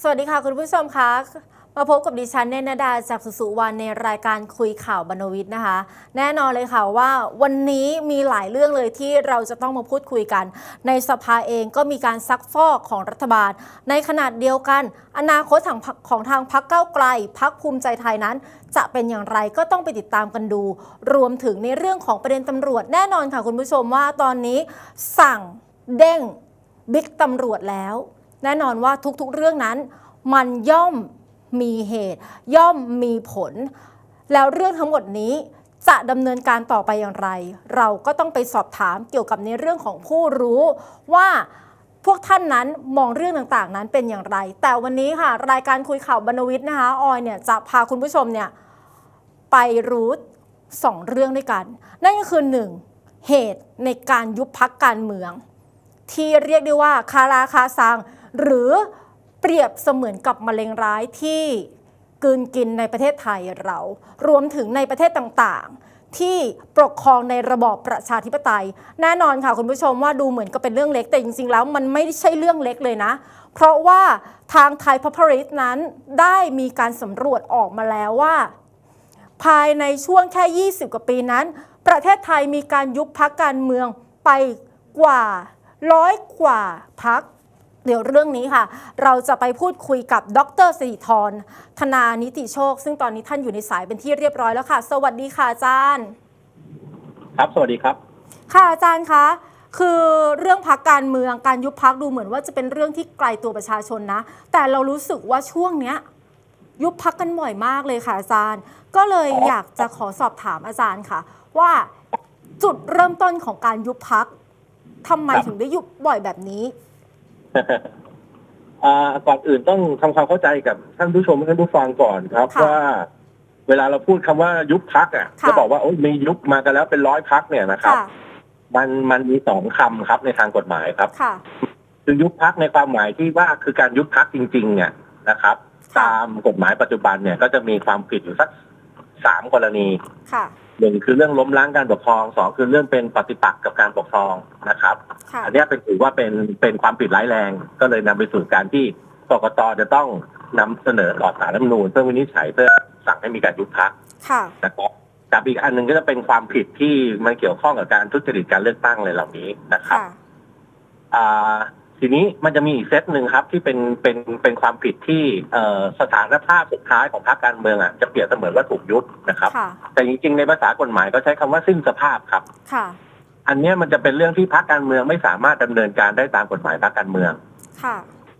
สวัสดีค่ะคุณผู้ชมคะมาพบกับดิฉันเนนดาจากสุสุวรรณในรายการคุยข่าวบรรวิทย์นะคะ แน่นอนเลยค่ะว่าวันนี้มีหลายเรื่องเลยที่เราจะต้องมาพูดคุยกัน ในสภาเองก็มีการซักฟอกของรัฐบาล ในขนาดเดียวกัน อนาคตของของทางพักเก้าไกลพักภูมิใจไทยนั้น จะเป็นอย่างไรก็ต้องไปติดตามกันดู รวมถึงในเรื่องของประเด็นตำรวจแน่นอนค่ะคุณผู้ชมว่าตอนนี้สั่งเด้งบิ๊กตำรวจแล้ว แน่นอนว่าทุกๆเรื่องนั้น มันย่อมมีเหตุ ย่อมมีผล แล้วเรื่องทั้งหมดนี้จะดำเนินการต่อไปอย่างไร เราก็ต้องไปสอบถามเกี่ยวกับในเรื่องของผู้รู้ว่าพวกท่านนั้นมองเรื่องต่างๆ นั้นเป็นอย่างไร แต่วันนี้ค่ะ รายการคุยข่าวบรรณวิทย์นะคะออยเนี่ยจะพาคุณผู้ชมเนี่ยไปรู้สองเรื่องด้วยกัน นั่นก็คือหนึ่งเหตุในการยุบพักการเมือง ที่เรียกได้ว่าคาราคาซัง หรือเปรียบเสมือนกับมะเร็งร้ายที่กืนกินในประเทศไทยเรา รวมถึงในประเทศต่างๆ ที่ปกครองในระบอบประชาธิปไตย แน่นอนค่ะคุณผู้ชมว่าดูเหมือนกับเป็นเรื่องเล็กแต่จริงๆ แล้วมันไม่ใช่เรื่องเล็กเลยนะ เพราะว่าทางไทยพั p ริสนั้นได้มีการสำรวจออกมาแล้วว่า ภายในช่วงแค่ 20 กว่าปีนั้น ประเทศไทยมีการยุบพักการเมืองไปกว่าร้อยกว่าพัก เดี๋ยวเรื่องนี้ค่ะ เราจะไปพูดคุยกับดรสิริธรธนานิติโชค ซึ่งตอนนี้ท่านอยู่ในสายเป็นที่เรียบร้อยแล้วค่ะ สวัสดีค่ะอาจารย์ ครับ สวัสดีครับ ค่ะอาจารย์คะคือเรื่องพักการเมืองการยุบพักดูเหมือนว่าจะเป็นเรื่องที่ไกลตัวประชาชนนะ แต่เรารู้สึกว่าช่วงเนี้ย ยุบพักกันบ่อยมากเลยค่ะอาจารย์ ก็เลยอยากจะขอสอบถามอาจารย์ค่ะ ว่าจุดเริ่มต้นของการยุบพักทำไมครับถึงได้ยุบบ่อยแบบนี้ อ่าก่อนอื่นต้องทำความเข้าใจกับท่านผู้ชมและท่านผู้ฟังก่อนครับค่ะว่า เวลาเราพูดคำว่ายุบพักอะค่ะก็บอกว่าโอ้ยมียุบมากันแล้วเป็นร้อยพักเนี่ยนะครับ ค่ะ มันมันมีสองคำครับในทางกฎหมายครับ ค่ะ คือยุบพักในความหมายที่ว่าคือการยุบพักจริงๆเนี่ยนะครับ ค่ะ ตามกฎหมายปัจจุบันเนี่ยก็จะมีความผิดอยู่สักสามกรณี ค่ะ หนึ่งคือเรื่องล้มล้างการปกครองสองคือเรื่องเป็นปฏิปักษ์กับการปกครองนะครับ ค่ะอันเนี้ยเป็นถือว่าเป็นเป็นความผิดร้ายแรง ก็เลยนำไปสู่การที่กกตจะต้องนำเสนอต่อสารรัฐธรรมนูญเพื่อวินิจฉัยเพื่อสั่งให้มีการยุบพักค่ะ นะครับกับอีกอันหนึ่งก็จะเป็นความผิดที่มันเกี่ยวข้องกับการทุจริตการเลือกตั้งอะไรเหล่านี้นะครับค่ะ อ่า ทีนี้มันจะมีอีกเซตหนึ่งครับ ที่เป็นเป็นเป็นความผิดที่เอ่อสถานภาพสุดท้ายของพรรคการเมืองอะจะเปรียบเสมือนว่าถูกยุบนะครับ ค่ะ แต่จริงๆในภาษากฎหมายก็ใช้คำว่าสิ้นสภาพครับ ค่ะ อันเนี้ยมันจะเป็นเรื่องที่พรรคการเมืองไม่สามารถดำเนินการได้ตามกฎหมายพรรคการเมืองค่ะ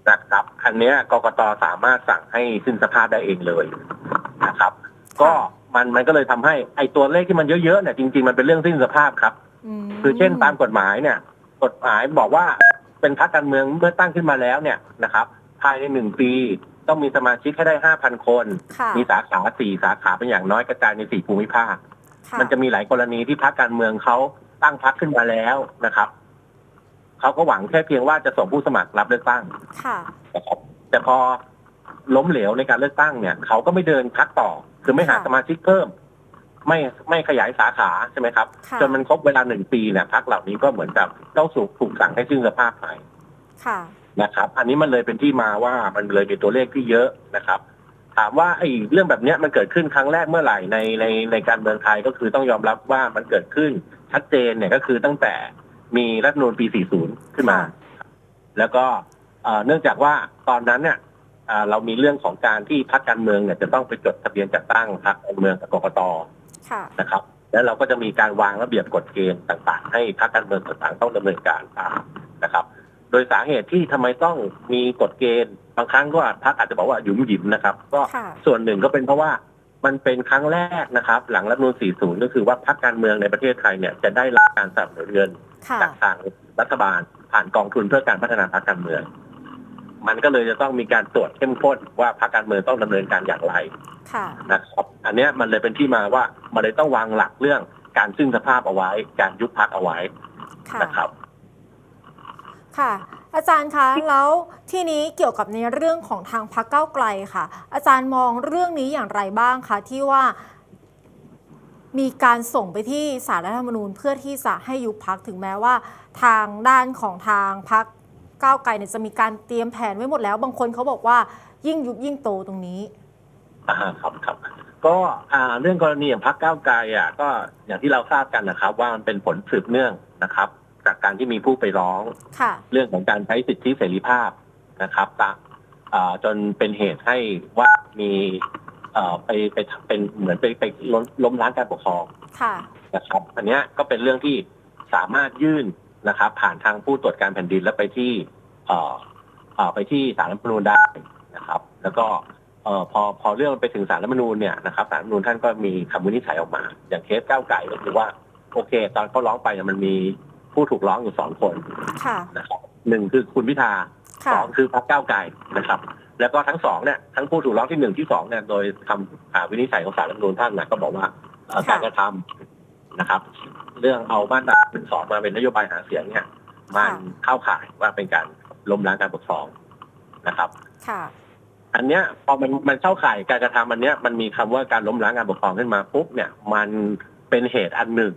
นะครับ อันเนี้ยกกตสามารถสั่งให้สิ้นสภาพได้เองเลยนะครับ ก็มันมันก็เลยทำให้ไอ้ตัวเลขที่มันเยอะๆเนี่ยจริงๆมันเป็นเรื่องสิ้นสภาพครับ มคือเช่นตามกฎหมายเนี่ย กฎหมายบอกว่า เป็นพรรคการเมืองเมื่อตั้งขึ้นมาแล้วเนี่ยนะครับภายในหนึ่งปีต้องมีสมาชิกให้ได้ห้าพันคนค่ะมีสาขาสี่สาขาเป็นอย่างน้อยกระจายในสี่ภูมิภาคค่ะมันจะมีหลายกรณีที่พรรคการเมืองเขาตั้งพรรคขึ้นมาแล้วนะครับเขาก็หวังแค่เพียงว่าจะส่งผู้สมัครรับเลือกตั้งค่ะนะครับแต่พอล้มเหลวในการเลือกตั้งเนี่ยเขาก็ไม่เดินพักต่อ คือไม่หาค่ะสมาชิกเพิ่ม ไม่ไม่ขยายสาขาใช่ไหมครับค่ะ จนมันครบเวลาหนึ่งปีเนี่ยพักเหล่านี้ก็เหมือนกับต้องสูกถูกสั่งให้สิ้นสภาพไปค่ะ นะครับ อันนี้มันเลยเป็นที่มาว่ามันเลยมีตัวเลขที่เยอะนะครับ ถามว่าไอ้เรื่องแบบเนี้ยมันเกิดขึ้นครั้งแรกเมื่อไหร่ในในในการเมืองไทยก็คือต้องยอมรับว่ามันเกิดขึ้นชัดเจนเนี่ยก็คือตั้งแต่มีรัฐธรรมนูลปี 40 ขึ้นมา ค่ะ แล้วก็เอ่อเนื่องจากว่าตอนนั้นเนี่ยอ่าเรามีเรื่องของการที่พรรคการเมืองเนี่ยจะต้องไปจดทะเบียนจัดตั้งพรรคการเมืองกับกกตค่ะ นะครับ แล้วเราก็จะมีการวางระเบียบกฎเกณฑ์ต่างๆ ให้พรรคการเมืองต่างๆต้องดำเนินการตามนะครับ โดยสาเหตุที่ทำไมต้องมีกฎเกณฑ์บางครั้งก็พรรคอาจจะบอกว่าหยุมหยิมนะครับ ก็ค่ะส่วนหนึ่งก็เป็นเพราะว่ามันเป็นครั้งแรกนะครับ หลังรัฐธรรมนูล40 ก็คือว่าพรรคการเมืองในประเทศไทยเนี่ยจะได้รับการสนับสนุนเงินค่ะจากทางรัฐบาล ผ่านกองทุนเพื่อการพัฒนาพรรคการเมือง มันก็เลยจะต้องมีการตรวจเข้มข้นว่าพรรคการเมืองต้องดำเนินการอย่างไรค่ะนะครับอันเนี้ยมันเลยเป็นที่มาว่า มันเลยต้องวางหลักเรื่องการสิ้นสภาพเอาไว้ การยุบพักเอาไว้ค่ะนะครับ ค่ะ อาจารย์คะแล้วที่นี้เกี่ยวกับในเรื่องของทางพักเก้าวไกลค่ะ อาจารย์มองเรื่องนี้อย่างไรบ้างคะที่ว่า มีการส่งไปที่สารรัฐธรรมนูญเพื่อที่จะให้ยุบพักถึงแม้ว่า ทางด้านของทางพักก้าวไกลเนี่ยจะมีการเตรียมแผนไว้หมดแล้ว บางคนเขาบอกว่ายิ่งยุบยิ่งโตตรงนี้อ่าครับครับ ก็อ่าเรื่องกรณีอย่างพักก้าวไกลอะก็อย่างที่เราทราบกันนะครับ ว่ามันเป็นผลสืบเนื่องนะครับ จากการที่มีผู้ไปร้อง ค่ะ เรื่องของการใช้สิทธิเสรีภาพนะครับตามอ่าจนเป็นเหตุให้ว่ามีเอ่อไปไปเป็นเหมือนไปไปล้มล้มล้างการปกครองค่ะ นะครับ อันเนี้ยก็เป็นเรื่องที่สามารถยื่นนะครับ ผ่านทางผู้ตรวจการแผ่นดินแล้วไปที่เอ่อเอ่อไปที่ศาลรัฐธรรมนูญได้นะครับ แล้วก็ เอ่อพอพอเรื่องมันไปถึงศาลรัฐธรรมนูญเนี่ยนะครับศาลรัฐธรรมนูญท่านก็มีคำวินิจฉัยออกมา อย่างเคสก้าวไก่ก็คือว่า โอเค ตอนเขาร้องไปเนี่ยมันมีผู้ถูกร้องอยู่สองคนค่ะ นะครับหนึ่งคือคุณพิธาค่ะ สองคือพรรคก้าวไกลนะครับ แล้วก็ทั้งสองเนี่ยทั้งผู้ถูกร้องที่หนึ่งที่สองเนี่ยโดยคำอ่าวินิจฉัยของศาลรัฐธรรมนูญท่านนะก็บอกว่าเอ่อค่ะ การกระทำนะครับ เรื่องเอามาตราเป็นสองมาเป็นนโยบายหาเสียงเนี่ยมันเข้าข่ายว่าเป็นการล้มล้างการปกครองนะครับ ค่ะ อันเนี้ยพอมันมันเข้าข่ายการกระทำอันเนี้ยมันมีคำว่าการล้มล้างการปกครองขึ้นมาปุ๊บเนี่ยมันเป็นเหตุอันหนึ่ง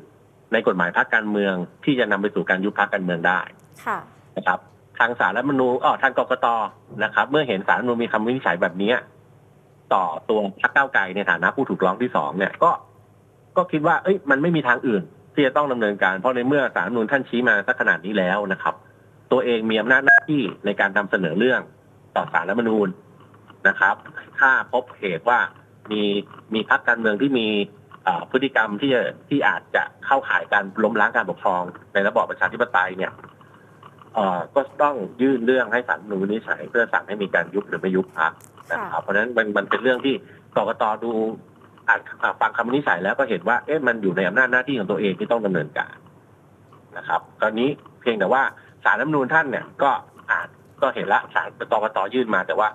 ในกฎหมายพรรคการเมือง ที่จะนำไปสู่การยุบพรรคการเมืองได้ค่ะนะครับทางสารรัฐธรรมนูญอ๋อทางกกตนะครับ เมื่อเห็นสารรัฐธรรมนูญมีคำวินิจฉัยแบบเนี้ยต่อตัวพรรคก้าวไกลในฐานะผู้ถูกร้องที่สองเนี่ย ก็ ก็คิดว่า เอ้ย มันไม่มีทางอื่น ที่จะต้องดำเนินการ เพราะในเมื่อสารรัฐธรรมนูญท่านชี้มาสักขนาดนี้แล้วนะครับ ตัวเองมีอำนาจหน้าที่ในการนำเสนอเรื่องต่อสารรัฐธรรมนูญ นะครับ ถ้าพบเหตุว่ามีมีพรรคการเมืองที่มีอ่าพฤติกรรมที่จะที่อาจจะเข้าข่ายการล้มล้างการปกครอง ในระบอบประชาธิปไตยเนี่ยเอ่อก็ต้องยื่นเรื่องให้ศาลรัฐธรรมนูญวินิจฉัยเพื่อสั่งให้มีการยุบหรือไม่ยุบพรรคนะครับ เพราะฉะนั้นมันมันเป็นเรื่องที่กกตดูอ่านอ่าฟังคำวินิจฉัยแล้วก็เห็นว่าเอ๊ะมันอยู่ในอำนาจหน้าที่ของตัวเองที่ต้องดำเนินการนะครับ ตอนนี้เพียงแต่ว่าศาลรัฐธรรมนูญท่านเนี่ยก็อ่านก็เห็นละศาลกกตยื่นมาแต่ว่า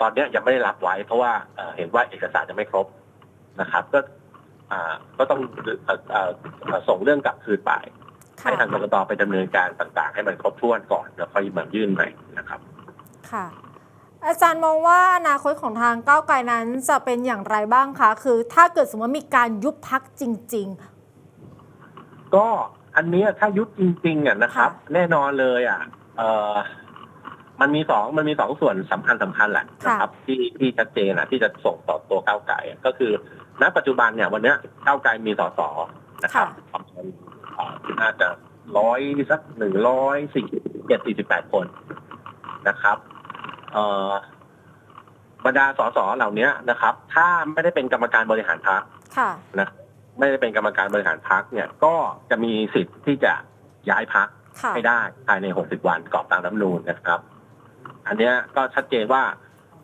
ตอนเนี้ยยังไม่ได้รับไว้ เพราะว่าเอ่อเห็นว่าเอกสารยังไม่ครบนะครับ ก็อ่าก็ต้องเอ่อเอ่อเอ่อส่งเรื่องกลับคืนไปค่ะให้ทางกรกตไปดำเนินการต่างๆ ให้มันครบถ้วนก่อนแล้วค่อยมายื่นใหม่นะครับ ค่ะ อาจารย์มองว่าอนาคตของทางก้าวไกลนั้นจะเป็นอย่างไรบ้างคะ คือถ้าเกิดสมมติว่ามีการยุบพักจริงก็อันเนี้ยถ้ายุบจริง ๆอะนะครับค่ะแน่นอนเลยอะเออ มันมีสองมันมีสองส่วนสำคัญสำคัญแหละนะครับที่ที่ชัดเจนอะที่จะส่งต่อตัวก้าวไก่อะก็คือ ณ ปัจจุบันเนี่ยวันเนี้ยก้าวไกลมีสสนะครับประมาณอ่าน่าจะร้อยสักหนึ่งร้อยสี่เจ็ดสี่สิบแปดคนนะครับเอ่อบรรดาสสเหล่านี้นะครับ ถ้าไม่ได้เป็นกรรมการบริหารพรรคๆค่ะนะไม่ได้เป็นกรรมการบริหารพรรคเนี่ย ก็จะมีสิทธิ์ที่จะย้ายพรรคค่ะให้ได้ภายใน 60 วันกรอบตามรัฐธรรมนูญนะครับ อันเนี้ยก็ชัดเจนว่า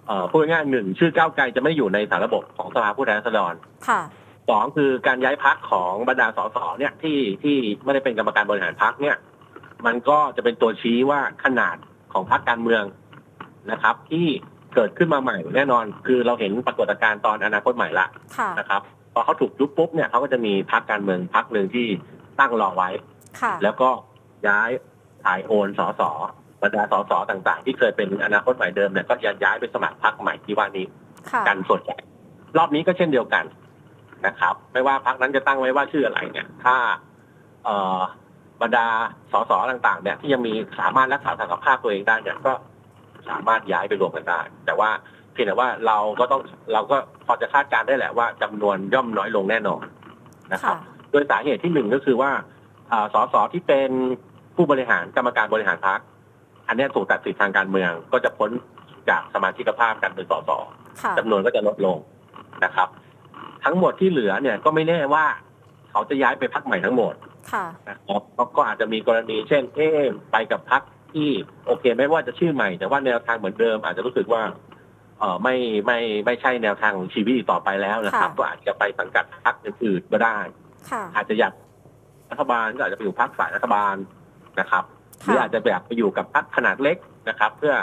เอ่อพูดง่ายๆหนึ่งชื่อก้าวไกลจะไม่อยู่ในสารระบบของสภาผู้แทนราษฎรค่ะ สองคือการย้ายพักของบรรดาสสเนี่ยที่ที่ไม่ได้เป็นกรรมการบริหารพักเนี่ย มันก็จะเป็นตัวชี้ว่าขนาดของพักการเมืองนะครับ ที่เกิดขึ้นมาใหม่แน่นอน คือเราเห็นปรากฏการณ์ตอนอนาคตใหม่ละค่ะ นะครับพอเขาถูกยุบปุ๊บเนี่ยเขาก็จะมีพักการเมืองพักหนึ่งที่ตั้งรอไว้ ค่ะ แล้วก็ย้ายถ่ายโอนสส บรรดาสสต่างๆ ที่เคยเป็นอนาคตใหม่เดิมเนี่ยก็จะย้ายไปสมัครพักใหม่ที่ว่านี้ค่ะกันส่วนใหญ่รอบนี้ก็เช่นเดียวกันนะครับ ไม่ว่าพักนั้นจะตั้งไว้ว่าชื่ออะไรเนี่ย ถ้าเอ่อบรรดาสสต่างๆ เนี่ยที่ยังมีสามารถรักษาสังกภาพตัวเองได้เนี่ยก็สามารถย้ายไปรวมกันได้ แต่ว่าเพียงแต่ว่าเราก็ต้องเราก็พอจะคาดการณ์ได้แหละว่าจำนวนย่อมน้อยลงแน่นอนนะครับค่ะโดยสาเหตุที่หนึ่งก็คือว่าอ่าสสที่เป็นผู้บริหารกรรมการบริหารพรรค อันเนี้ยถูกตัดสิทธิทางการเมือง ก็จะพ้นจากสมาชิกภาพการเป็นสสค่ะจำนวนก็จะลดลงนะครับ ทั้งหมดที่เหลือเนี่ยก็ไม่แน่ว่าเขาจะย้ายไปพักใหม่ทั้งหมดค่ะนะครับก็ก็อาจจะมีกรณีเช่น เอ๊ะไปกับพักที่โอเคไม่ว่าจะชื่อใหม่ แต่ว่าแนวทางเหมือนเดิม อาจจะรู้สึกว่าเออไม่ไม่ไม่ใช่แนวทางของชีวิตอีกต่อไปแล้วนะครับค่ะก็อาจจะไปสังกัดพักอื่นๆก็ได้ค่ะอาจจะอยากรัฐบาลก็อาจจะไปอยู่พักฝ่ายรัฐบาลนะครับ หรืออาจจะแบบไปอยู่กับพรรคขนาดเล็กนะครับ เพื่อ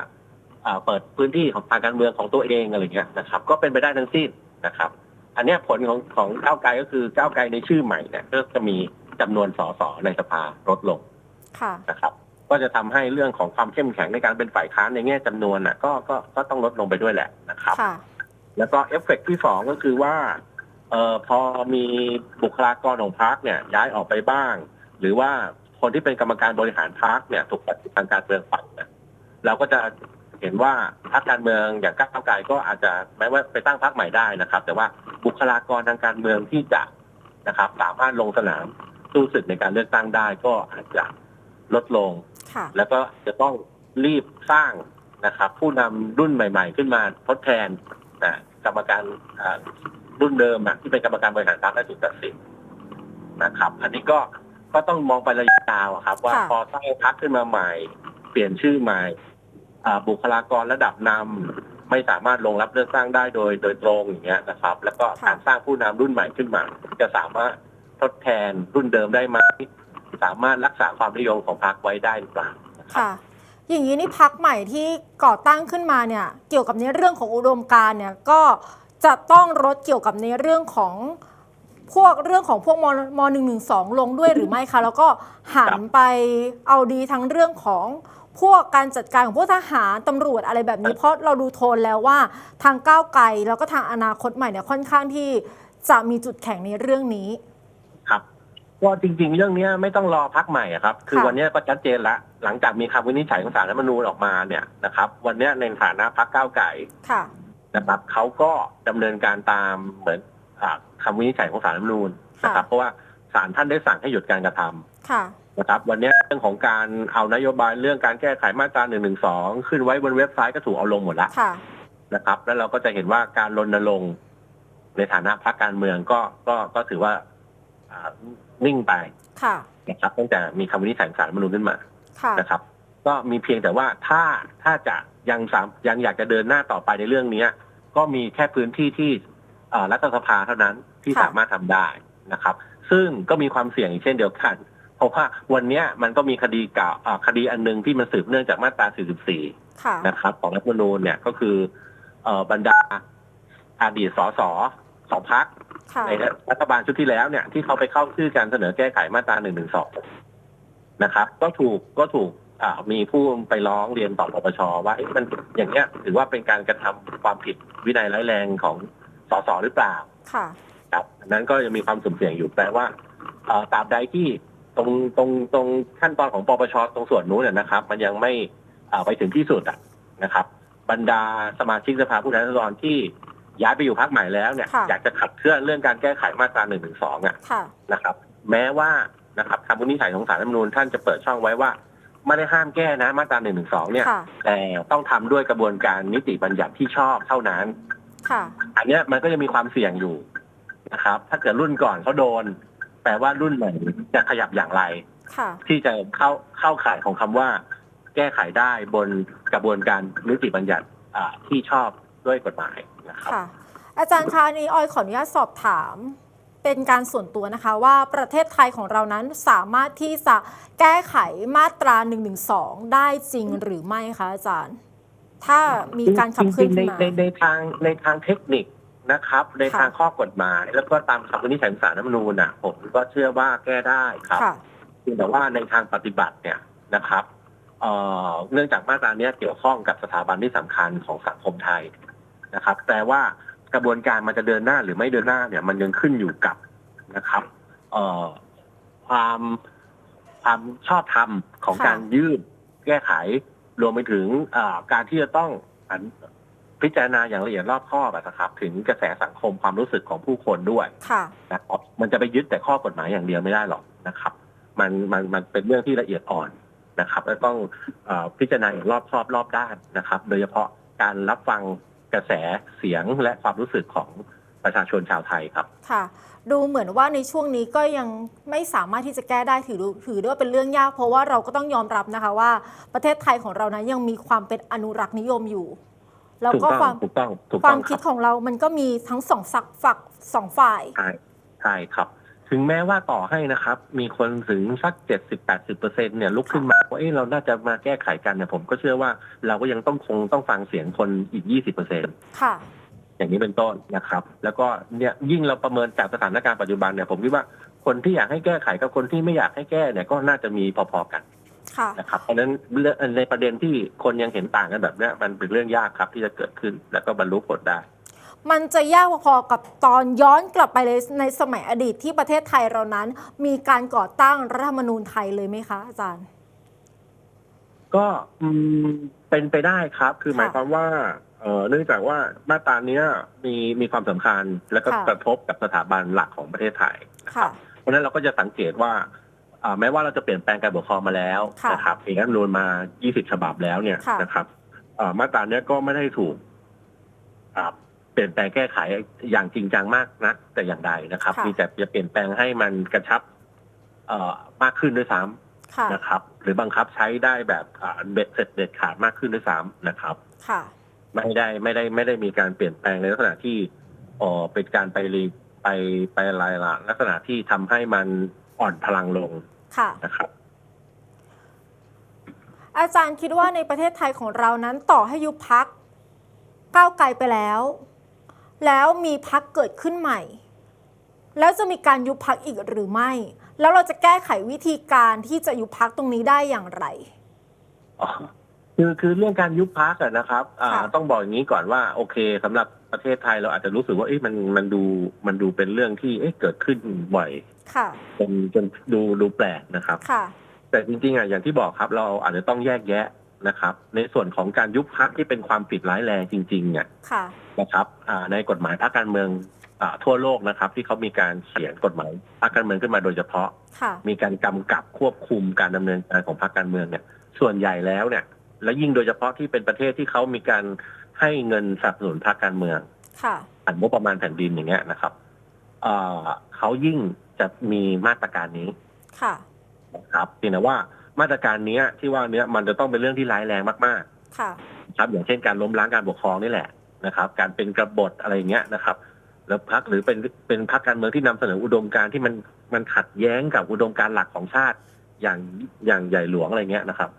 เออเปิดพื้นที่ของทางการเมืองของตัวเองอะไรเงี้ยนะครับ ก็เป็นไปได้ทั้งสิ้นนะครับ อันเนี้ยผลของของก้าวไกลก็คือก้าวไกลในชื่อใหม่เนี่ยก็จะมีจำนวนสสในสภาลดลงค่ะนะครับ ก็จะทำให้เรื่องของความเข้มแข็งในการเป็นฝ่ายค้านในแง่จำนวนน่ะก็ก็ก็ต้องลดลงไปด้วยแหละนะครับค่ะแล้วก็เอฟเฟกต์ที่สองก็คือว่าเอ่อพอมีบุคลากรของพรรคเนี่ยย้ายออกไปบ้าง หรือว่า คนที่เป็นกรรมการบริหารพรรคเนี่ยถูกตัดสิทธิทางการเมืองไปเนี่ยเราก็จะเห็นว่าพรรคการเมืองอย่างก้าวไกลก็อาจจะแม้ว่าไปตั้งพรรคใหม่ได้นะครับ แต่ว่าบุคลากรทางการเมืองที่จะนะครับ สามารถลงสนามสู้ศึกในการเลือกตั้งได้ก็อาจจะลดลงค่ะแล้วก็จะต้องรีบสร้างนะครับ ผู้นำรุ่นใหม่ ๆ ขึ้นมาทดแทนนะกรรมการอ่ารุ่นเดิมอะที่เป็นกรรมการบริหารพรรคและถูกตัดสินนะครับ อันนี้ก็ ก็ต้องมองไประยะยาวอะครับ ว่าค่ะ พอสร้างพรรคขึ้นมาใหม่ เปลี่ยนชื่อใหม่อ่าบุคลากรระดับนำไม่สามารถลงรับเลือกตั้งได้โดยโดยตรงอย่างเงี้ยนะครับ แล้วก็การสร้างผู้นำรุ่นใหม่ขึ้นมา จะสามารถทดแทนรุ่นเดิมได้ไหมสามารถรักษาความนิยมของพรรคไว้ได้หรือเปล่านะครับค่ะ อย่างนี้นี่พักใหม่ที่ก่อตั้งขึ้นมาเนี่ยเกี่ยวกับในเรื่องของอุดมการณ์เนี่ยก็จะต้องลดเกี่ยวกับในเรื่องของ พวกเรื่องของพวกมมหนึ่งหนึ่งสองลงด้วยหรือไม่คะ แล้วก็หันครับไปเอาดีทั้งเรื่องของพวกการจัดการของพวกทหารตำรวจอะไรแบบนี้ เพราะเราดูโทนแล้วว่าทางก้าวไกลแล้วก็ทางอนาคตใหม่เนี่ยค่อนข้างที่จะมีจุดแข็งในเรื่องนี้ ครับก็จริง ๆ เรื่องเนี้ยไม่ต้องรอพักใหม่อะครับ คือค่ะวันเนี้ยก็ชัดเจนละหลังจากมีคำวินิจฉัยของศาลรัฐธรรมนูญออกมาเนี่ยนะครับ วันเนี้ยในฐานะพักก้าวไก่ค่ะนะครับเขาก็ดำเนินการตามเหมือนอา คำวินิจฉัยของศาลรัฐธรรมนูญนะครับค่ะเพราะว่าศาลท่านได้สั่งให้หยุดการกระทำค่ะนะครับ วันเนี้ยเรื่องของการเอานโยบายเรื่องการแก้ไขมาตรา1นึขึ้นไว้บนเว็บไซต์ก็ถูกเอาลงหมดละค่ะนะครับ แล้วเราก็จะเห็นว่าการรณรงค์ในฐานะพรรคการเมืองก็ก็ก็ถือว่าอ่านิ่งไปค่ะนะครับตั้งแต่มีคำวินิจฉัยของศาลรัฐธรรมนูญขึ้นมาค่ะนะครับ ก็มีเพียงแต่ว่าถ้าถ้าจะยังสามยังอยากจะเดินหน้าต่อไปในเรื่องเนี้ย ก็มีแค่พื้นที่ที่เอ่อ รัฐสภาเท่านั้นที่ค่ะ สามารถทำได้นะครับ ซึ่งก็มีความเสี่ยงอีกเช่นเดียวกัน เพราะว่าวันเนี้ยมันก็มีคดีเก่าเอ่อคดีอันหนึงที่มันสืบเนื่องจากมาตรา 44 ค่ะ นะครับ ของรัฐธรรมนูญเนี่ยก็คือเอ่อบรรดาอดีตสสสองพัก ค่ะ ในรัฐบาลชุดที่แล้วเนี่ยที่เขาไปเข้าชื่อการเสนอแก้ไขมาตรา1นึนะครับ ก็ถูกก็ถูกอ่ามีผู้ไปร้องเรียนต่อปปชว่าเอ๊ะมันอย่างเนี้ยถือว่าเป็นการกระทำความผิดวินัยร้ายแรงของ สสหรือเปล่าค่ะครับอันนั้นก็ยังมีความสุ่มเสี่ยงอยู่แปลว่าเอ่อตราบใดที่ตรงตรงตรงขั้นตอนของปปชตรงส่วนนู้นนะนะครับ มันยังไม่อ่าไปถึงที่สุดอะนะครับ บรรดาสมาชิกสภาผู้แทนราษฎรที่ย้ายไปอยู่พรรคใหม่แล้วเนี่ยค่ะอยากจะขับเคลื่อนเรื่องการแก้ไขมาตรา1นึอะค่ะนะครับ แม้ว่านะครับคำวินิจฉัยของศาลรัฐธรรมนูญท่านจะเปิดช่องไว้ว่าไม่ได้ห้ามแก้นะมาตรา1นึเนี่ยค่ะแต่ต้องทำด้วยกระบวนการนิติบัญญัติที่ชอบเท่านั้น ค่ะ อันเนี้ยมันก็จะมีความเสี่ยงอยู่นะครับ ถ้าเกิดรุ่นก่อนเขาโดน แปลว่ารุ่นใหม่จะขยับอย่างไร ค่ะ ที่จะเข้าเข้าข่ายของคำว่า แก้ไขได้บนกระบวนการนิติบัญญัติอ่าที่ชอบด้วยกฎหมายนะครับ ค่ะ อาจารย์คะอันนี้ออยขออนุญาตสอบถาม เป็นการส่วนตัวนะคะว่าประเทศไทยของเรานั้นสามารถที่จะแก้ไขมาตรา1นึได้จริงหรือไม่คะอาจารย์ ถ้ามีการขับเคลื่อนจริขึ้งนๆมาในในในทางในทางเทคนิคนะครับ ในค่ะ ทางข้อกฎหมาย แล้วก็ตามคำวินิจฉัยของศาลรัฐธรรมนูญน่ะ ผมก็เชื่อว่าแก้ได้ครับ ค่ะ เพียงแต่ว่าในทางปฏิบัติเนี่ยนะครับเอ่อเนื่องจากมาตราเนี้ยเกี่ยวข้องกับสถาบันที่สำคัญของสังคมไทยนะครับ แต่ว่ากระบวนการมันจะเดินหน้าหรือไม่เดินหน้าเนี่ย มันยังขึ้นอยู่กับนะครับเอ่อความความชอบธรรมของค่ะ การยื่นแก้ไข รวมไปถึงเอ่อการที่จะต้องอันพิจารณาอย่างละเอียดรอบคอบอะนะครับ ถึงกระแสสังคมความรู้สึกของผู้คนด้วยค่ะนะครับมันจะไปยึดแต่ข้อกฎหมายอย่างเดียวไม่ได้หรอกนะครับ มันมันมันเป็นเรื่องที่ละเอียดอ่อนนะครับและต้องเออพิจารณาอย่างรอบคอบรอบด้านนะครับ โดยเฉพาะการรับฟังกระแสเสียงและความรู้สึกของ ประชาชนชาวไทยครับ ค่ะ ดูเหมือนว่าในช่วงนี้ก็ยังไม่สามารถที่จะแก้ได้ถือดูถือได้ว่าเป็นเรื่องยาก เพราะว่าเราก็ต้องยอมรับนะคะว่าประเทศไทยของเรานั้นยังมีความเป็นอนุรักษ์นิยมอยู่ แล้วถูกก็ต้อความงถูกต้องถูกควาต้อมงคคิรัดบของเรามันก็มีทั้งสองสักฝักสองฝ่ายใช่ใช่ครับ ถึงแม้ว่าต่อให้นะครับ มีคนถึงสักเจ็ดสิบแปดสิบเปอร์เซ็นเนี่ยลุกขึ้นมาว่าเอ้เราน่าจะมาแก้ไขกันเนี่ยผมก็เชื่อว่าเราก็ยังต้องคงต้องฟังเสียงคนอีกยี่สิบเปอร์เซ็นค่ะ อย่างนี้เป็นต้นนะครับ แล้วก็เนี่ยยิ่งเราประเมินจากสถานการณ์ปัจจุบันเนี่ยผมคิดว่าคนที่อยากให้แก้ไขกับคนที่ไม่อยากให้แก้เนี่ยก็น่าจะมีพอๆกันค่ะนะครับเพราะฉะนั้นเรื่องในประเด็นที่คนยังเห็นต่างกันแบบเนี้ยมันเป็นเรื่องยากครับที่จะเกิดขึ้นแล้วก็บรรลุผลได้ มันจะยากพอๆกับตอนย้อนกลับไปเลยในสมัยอดีตที่ประเทศไทยเรานั้น มีการก่อตั้งรัฐธรรมนูญไทยเลยไหมคะอาจารย์ ก็อืมเป็นไปได้ครับ คือค่ะหมายความว่า เอ่อเนื่องจากว่ามาตราเนี้ยมีมีความสำคัญแล้วก็ค่ะ กระทบกับสถาบันหลักของประเทศไทยนะคค่ะรับเพราะฉะนั้นเราก็จะสังเกตว่าอ่าแม้ว่าเราจะเปลี่ยนแปลงการปกครองมาแล้วค่ะนะครับมีรัฐธรรมนูญมา 20 ฉบับแล้วเนี่ยค่ะ นะครับอ่ามาตราเนี้ยก็ไม่ได้ถูกอ่าเปลี่ยนแปลงแก้ไขอย่างจริงจังมากนักแต่อย่างใดนะครับ ค่ะ มีแต่จะเปลี่ยนแปลงให้มันกระชับเอ่อมากขึ้นด้วยซ้ำค่ะนะครับ หรือบังคับใช้ได้แบบอ่าเบ็ดเสร็จเด็ดขาดมากขึ้นด้วยซ้ำนะครับ ค่ะ ไม่ได้ไม่ได้ไม่ได้มีการเปลี่ยนแปลงในลักษณะที่เออเป็นการไปรีไปไปอะไรละลักษณะที่ทำให้มันอ่อนพลังลงค่ะนะครับ อาจารย์คิดว่าในประเทศไทยของเรานั้นต่อให้ยุบพักก้าวไกลไปแล้ว แล้วมีพักเกิดขึ้นใหม่ แล้วจะมีการยุบพักอีกหรือไม่ แล้วเราจะแก้ไขวิธีการที่จะยุบพักตรงนี้ได้อย่างไรอ๋อ คือคือเรื่องการยุบพักนะครับอ่าค่ะ ต้องบอกอย่างนี้ก่อนว่าโอเคสำหรับประเทศไทยเราอาจจะรู้สึกว่าเอ๊ะมันมันดูมันดูเป็นเรื่องที่เอ๊ะเกิดขึ้นบ่อยค่ะ จนจนดูดูแปลกนะครับ ค่ะ แต่จริงๆอะอย่างที่บอกครับ เราอาจจะต้องแยกแยะนะครับ ในส่วนของการยุบพักที่เป็นความผิดร้ายแรงจริงๆเนี่ยค่ะ นะครับอ่าในกฎหมายพรรคการเมืองอาทั่วโลกนะครับ ที่เขามีการเขียนกฎหมายพรรคการเมืองขึ้นมาโดยเฉพาะ ค่ะ มีการกำกับควบคุมการดำเนินการของพรรคการเมืองเนี่ย ส่วนใหญ่แล้วเนี่ย และยิ่งโดยเฉพาะที่เป็นประเทศที่เขามีการให้เงินสนับสนุนพรรคการเมืองค่ะผ่านงบประมาณแผ่นดินอย่างเงี้ยนะครับเอ่อเขายิ่งจะมีมาตรการนี้ค่ะนะครับเพียงแต่ว่ามาตรการเนี้ยที่ว่าเนี้ยมันจะต้องเป็นเรื่องที่ร้ายแรงมากค่ะๆครับอย่างเช่นการล้มล้างการปกครองนี่แหละนะครับ การเป็นกบฏอะไรอย่างเงี้ยนะครับ แล้วพักหรือเป็นเป็นพักการเมืองที่นำเสนออุดมการณ์ที่มันมันขัดแย้งกับอุดมการณ์หลักของชาติอย่างอย่างใหญ่หลวงอะไรเงี้ยนะครับ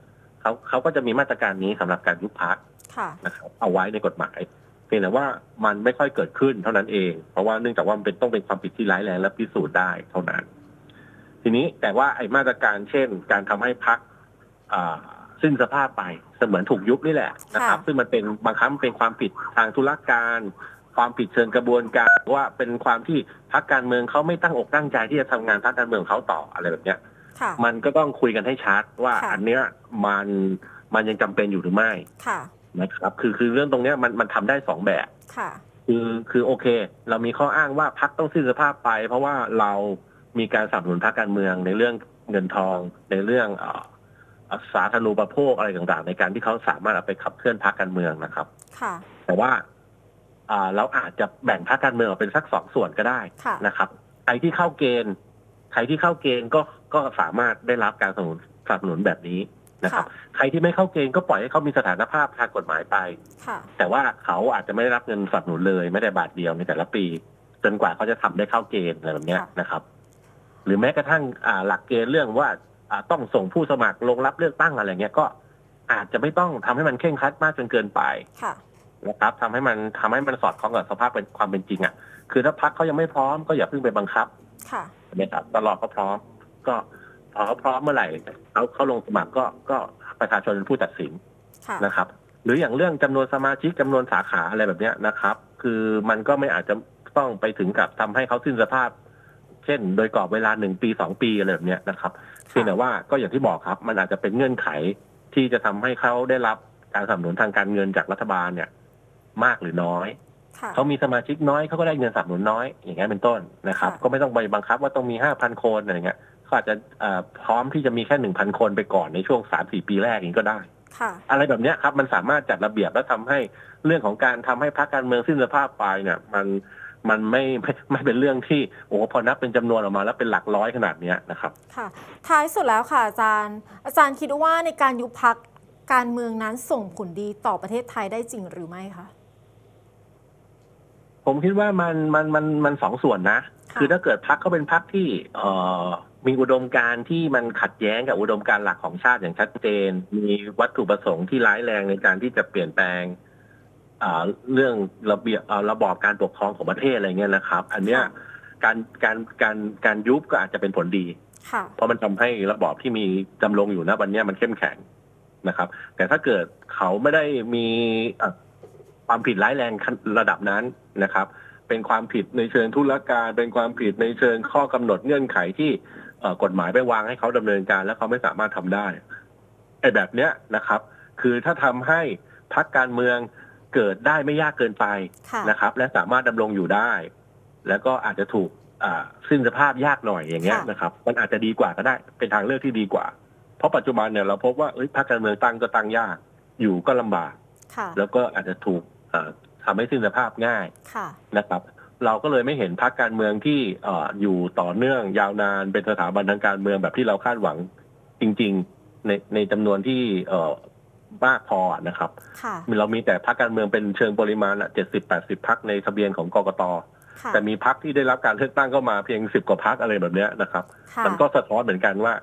เขาเขาก็จะมีมาตรการนี้สำหรับการยุบพักค่ะนะครับเอาไว้ในกฎหมายเพียงแต่ว่ามันไม่ค่อยเกิดขึ้นเท่านั้นเอง เพราะว่าเนื่องจากว่ามันเป็นต้องเป็นความผิดที่ร้ายแรงและพิสูจน์ได้เท่านั้น ทีนี้แต่ว่าไอ้มาตรการเช่น การทำให้พักสิ้นสภาพไปเสมือนถูกยุบนี่แหละนะครับค่ะซึ่งมันเป็นบางครั้งมันเป็นความผิดทางธุรการ ความผิดเชิงกระบวนการหรือว่าเป็นความที่พักการเมืองเขาไม่ตั้งอกตั้งใจที่จะทำงานพักการเมืองของเขาต่ออะไรแบบเนี้ยค่ะ มันก็ต้องคุยกันให้ชัดว่าค่ะอันเนี้ยมันมันยังจำเป็นอยู่หรือไม่ค่ะนะครับ คือคือเรื่องตรงเนี้ยมันมันทำได้สองแบบค่ะคือคือโอเค เรามีข้ออ้างว่าพักต้องสิ้นสภาพไป เพราะว่าเรามีการสนับสนุนพรรคการเมืองในเรื่องเงินทอง ในเรื่องเอ่อเอ่อสาธารณูปโภคอะไรต่างๆ ในการที่เขาสามารถเอาไปขับเคลื่อนพรรคการเมืองนะครับค่ะแต่ว่าอ่าเราอาจจะแบ่งพรรคการเมืองออกเป็นสักสองส่วนก็ได้ค่ะนะครับ ใครที่เข้าเกณฑ์ ใครที่เข้าเกณฑ์ก็ ก็สามารถได้รับการสนับสนุนสนับสนุนแบบนี้นะครับ ใครที่ไม่เข้าเกณฑ์ก็ปล่อยให้เขามีสถานภาพทางกฎหมายไป ค่ะ แต่ว่าเขาอาจจะไม่ได้รับเงินสนับสนุนเลยไม่ได้บาทเดียวในแต่ละปี จนกว่าเขาจะทำได้เข้าเกณฑ์อะไรแบบเนี้ยค่ะ นะครับ หรือแม้กระทั่งอ่าหลักเกณฑ์เรื่องว่าอ่าต้องส่งผู้สมัครลงรับเลือกตั้งอะไรเงี้ยก็อาจจะไม่ต้องทำให้มันเคร่งครัดมากจนเกินไป ค่ะ นะครับทำให้มันทำให้มันสอดคล้องกับสภาพเป็นความเป็นจริงอะ คือถ้าพักเขายังไม่พร้อมก็อย่าเพิ่งไปบังคับค่ะ นะครับตลอดเขาพร้อม ก็พอเขาพร้อมเมื่อไหร่เขาเขาลงสมัครก็ก็ประชาชนเป็นผู้ตัดสินค่ะนะครับ หรืออย่างเรื่องจำนวนสมาชิกจำนวนสาขาอะไรแบบเนี้ยนะครับ คือมันก็ไม่อาจจะต้องไปถึงกับทำให้เขาสิ้นสภาพ เช่น โดยกรอบเวลาหนึ่งปีสองปีอะไรแบบเนี้ยนะครับเพียงแต่ว่าก็อย่างที่บอกครับ มันอาจจะเป็นเงื่อนไขที่จะทำให้เขาได้รับการสนับสนุนทางการเงินจากรัฐบาลเนี่ย มากหรือน้อยค่ะเขามีสมาชิกน้อยเขาก็ได้เงินสนับสนุนน้อยอย่างเงี้ยเป็นต้นนะครับค่ะก็ไม่ต้องไปบังคับว่าต้องมีห้าพันคนอะไรเงี้ย เขาอาจจะเอ่อพร้อมที่จะมีแค่หนึ่งพันคนไปก่อนในช่วงสามสี่ปีแรกอย่างนี้ก็ได้ค่ะอะไรแบบเนี้ยครับมันสามารถจัดระเบียบและทำให้เรื่องของการทำให้พรรคการเมืองสิ้นสภาพไปเนี่ย มันมันไม่ไม่ไม่เป็นเรื่องที่โอ้โหพอนับเป็นจำนวนออกมาแล้วเป็นหลักร้อยขนาดเนี้ยนะครับ ค่ะ ท้ายสุดแล้วค่ะ อาจารย์ อาจารย์คิดว่าในการยุบพักการเมืองนั้นส่งผลดีต่อประเทศไทยได้จริงหรือไม่คะผมคิดว่ามันมันมันมันสองส่วนนะค่ะคือถ้าเกิดพรรคเขาเป็นพรรคที่ เอ่อ มีอุดมการณ์ที่มันขัดแย้งกับอุดมการณ์หลักของชาติอย่างชัดเจน มีวัตถุประสงค์ที่ร้ายแรงในการที่จะเปลี่ยนแปลงอ่าเรื่องระเบียบอ่าระบอบการปกครองของประเทศอะไรเงี้ยนะครับ อันเนี้ยค่ะการการการการยุบก็อาจจะเป็นผลดีค่ะเพราะมันทำให้ระบอบที่มีดำรงอยู่ณวันเนี้ยมันเข้มแข็งนะครับ แต่ถ้าเกิดเขาไม่ได้มีเอ่อความผิดร้ายแรงขั้นระดับนั้นนะครับ เป็นความผิดในเชิงธุรการ เป็นความผิดในเชิงข้อกำหนดเงื่อนไขที่เอ่อ กฎหมายไปวางให้เขาดำเนินการ แล้วเขาไม่สามารถทำได้ไอ้แบบเนี้ยนะครับ คือถ้าทำให้พักการเมืองเกิดได้ไม่ยากเกินไปค่ะนะครับ และสามารถดำรงอยู่ได้ แล้วก็อาจจะถูกอ่าสิ้นสภาพยากหน่อยอย่างเงี้ยค่ะนะครับ มันอาจจะดีกว่าก็ได้เป็นทางเลือกที่ดีกว่า เพราะปัจจุบันเนี่ยเราพบว่าเอ้ยพรรคการเมืองตั้งก็ตั้งยาก อยู่ก็ลำบากค่ะแล้วก็อาจจะถูกเอ่อทำให้สิ้นสภาพง่ายค่ะนะครับ เราก็เลยไม่เห็นพรรคการเมืองที่เอ่ออยู่ต่อเนื่องยาวนานเป็นสถาบันทางการเมืองแบบที่เราคาดหวังจริง ๆ ในในจำนวนที่เอ่อมากพอนะครับค่ะเรามีแต่พรรคการเมืองเป็นเชิงปริมาณเจ็ดสิบแปดสิบพรรคในทะเบียนของกกตค่ะแต่มีพรรคที่ได้รับการเลือกตั้งก็มาเพียงสิบกว่าพรรคอะไรแบบเนี้ยนะครับค่ะมันก็สะท้อนเหมือนกันว่า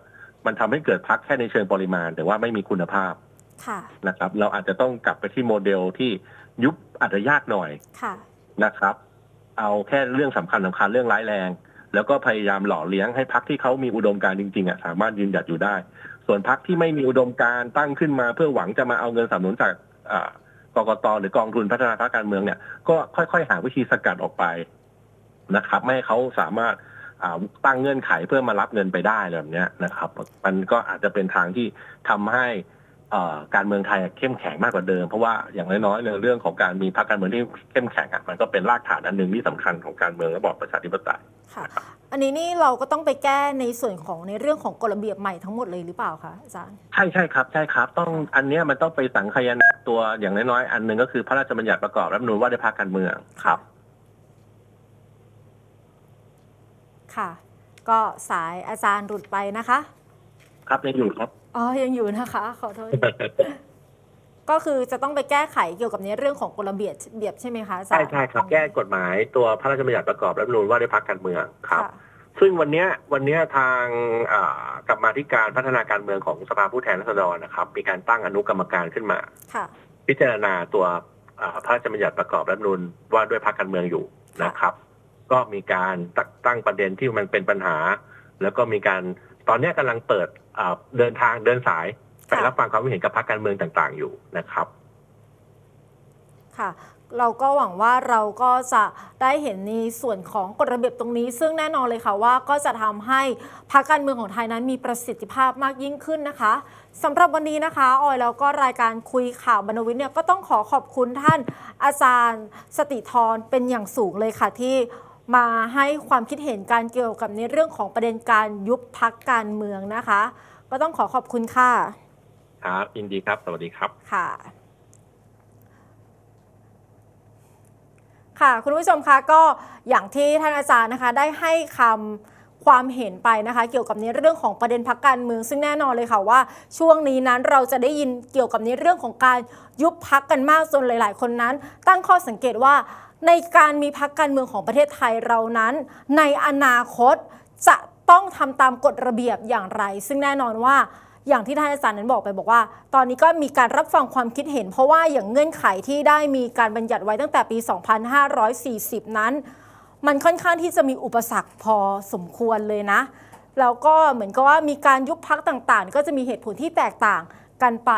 มันทำให้เกิดพรรคแค่ในเชิงปริมาณ แต่ว่าไม่มีคุณภาพค่ะนะครับ เราอาจจะต้องกลับไปที่โมเดลที่ยุบอาจจะยากหน่อยค่ะนะครับ เอาแค่เรื่องสำคัญสำคัญเรื่องร้ายแรง แล้วก็พยายามหล่อเลี้ยงให้พรรคที่เขามีอุดมการณ์จริงๆอะสามารถยืนหยัดอยู่ได้ ส่วนพรรคที่ไม่มีอุดมการณ์ตั้งขึ้นมาเพื่อหวังจะมาเอาเงินสนับสนุนจากอ่ากกตหรือกองทุนพัฒนาพรรคการเมืองเนี่ยก็ค่อยๆ หาวิธีสกัดออกไปนะครับ ไม่ให้เขาสามารถอ่าตั้งเงื่อนไขเพื่อมารับเงินไปได้แบบเนี้ยนะครับ มันก็อาจจะเป็นทางที่ทำให้ การเมืองไทยเข้มแข็งมากกว่าเดิม เพราะว่าอย่างน้อยๆในเรื่องของการมีพรรคการเมืองที่เข้มแข็งอะมันก็เป็นรากฐานอันหนึ่งที่สำคัญของการเมืองระบอบประชาธิปไตยค่ะ อันนี้นี่เราก็ต้องไปแก้ในส่วนของในเรื่องของกฎระเบียบใหม่ทั้งหมดเลยหรือเปล่าคะอาจารย์ใช่ใช่ครับใช่ครับ ต้องอันเนี้ยมันต้องไปสังคายนาตัวอย่างน้อยๆอันหนึ่งก็คือพระราชบัญญัติประกอบรัฐธรรมนูญว่าด้วยพรรคการเมืองครับ ค่ะ ก็สายอาจารย์หลุดไปนะคะ ครับยังอยู่ครับ อ๋อ ยังอยู่นะคะ ขอโทษ ก็คือจะต้องไปแก้ไขเกี่ยวกับในเรื่องของกฎระเบียบเบียบใช่ไหมคะอาจารใช่ย์ใช่ครับ แก้กฎหมายตัวพระราชบัญญัติประกอบรัฐธรรมนูญว่าด้วยพรรคการเมืองครับค่ะซึ่งวันเนี้ยวันเนี้ยทางอ่ากรรมาธิการพัฒนาการเมืองของสภาผู้แทนราษฎรนะครับ มีการตั้งอนุกรรมการขึ้นมาค่ะพิจารณาตัวอ่าพระราชบัญญัติประกอบรัฐธรรมนูญว่าด้วยพรรคการเมืองอยู่นะครับ ก็มีการตักตั้งประเด็นที่มันเป็นปัญหา แล้วก็มีการ ตอนเนี้ยกำลังเปิดอ่าเดินทางเดินสายไปค่ะรับฟังความคิดเห็นกับพรรคการเมืองต่างๆ อยู่นะครับ ค่ะ เราก็หวังว่าเราก็จะได้เห็นในส่วนของกฎระเบียบตรงนี้ ซึ่งแน่นอนเลยค่ะว่าก็จะทำให้พรรคการเมืองของไทยนั้นมีประสิทธิภาพมากยิ่งขึ้นนะคะสำหรับวันนี้นะคะออยแล้วก็รายการคุยข่าวบรรณวิทย์เนี่ยก็ต้องขอขอบคุณท่านอาจารย์ สติธรเป็นอย่างสูงเลยค่ะที่ มาให้ความคิดเห็นการเกี่ยวกับในเรื่องของประเด็นการยุบพักการเมืองนะคะ ก็ต้องขอขอบคุณค่ะ ครับยินดีครับ สวัสดีครับ ค่ะ ค่ะคุณผู้ชมคะก็อย่างที่ท่านอาจารย์นะคะ ได้ให้คำความเห็นไปนะคะเกี่ยวกับในเรื่องของประเด็นพักการเมือง ซึ่งแน่นอนเลยค่ะว่า ช่วงนี้นั้นเราจะได้ยินเกี่ยวกับในเรื่องของการยุบพักกันมากจนหลาย ๆ คนนั้น ตั้งข้อสังเกตว่า ในการมีพักการเมืองของประเทศไทยเรานั้น ในอนาคตจะต้องทำตามกฎระเบียบอย่างไร ซึ่งแน่นอนว่าอย่างที่ท่านอาจารย์นั้นบอกไปบอกว่า ตอนนี้ก็มีการรับฟังความคิดเห็น เพราะว่าอย่างเงื่อนไขที่ได้มีการบัญญัติไว้ตั้งแต่ปี 2540 นั้น มันค่อนข้างที่จะมีอุปสรรคพอสมควรเลยนะ แล้วก็เหมือนกับว่ามีการยุบพักต่างๆ ก็จะมีเหตุผลที่แตกต่างกันไป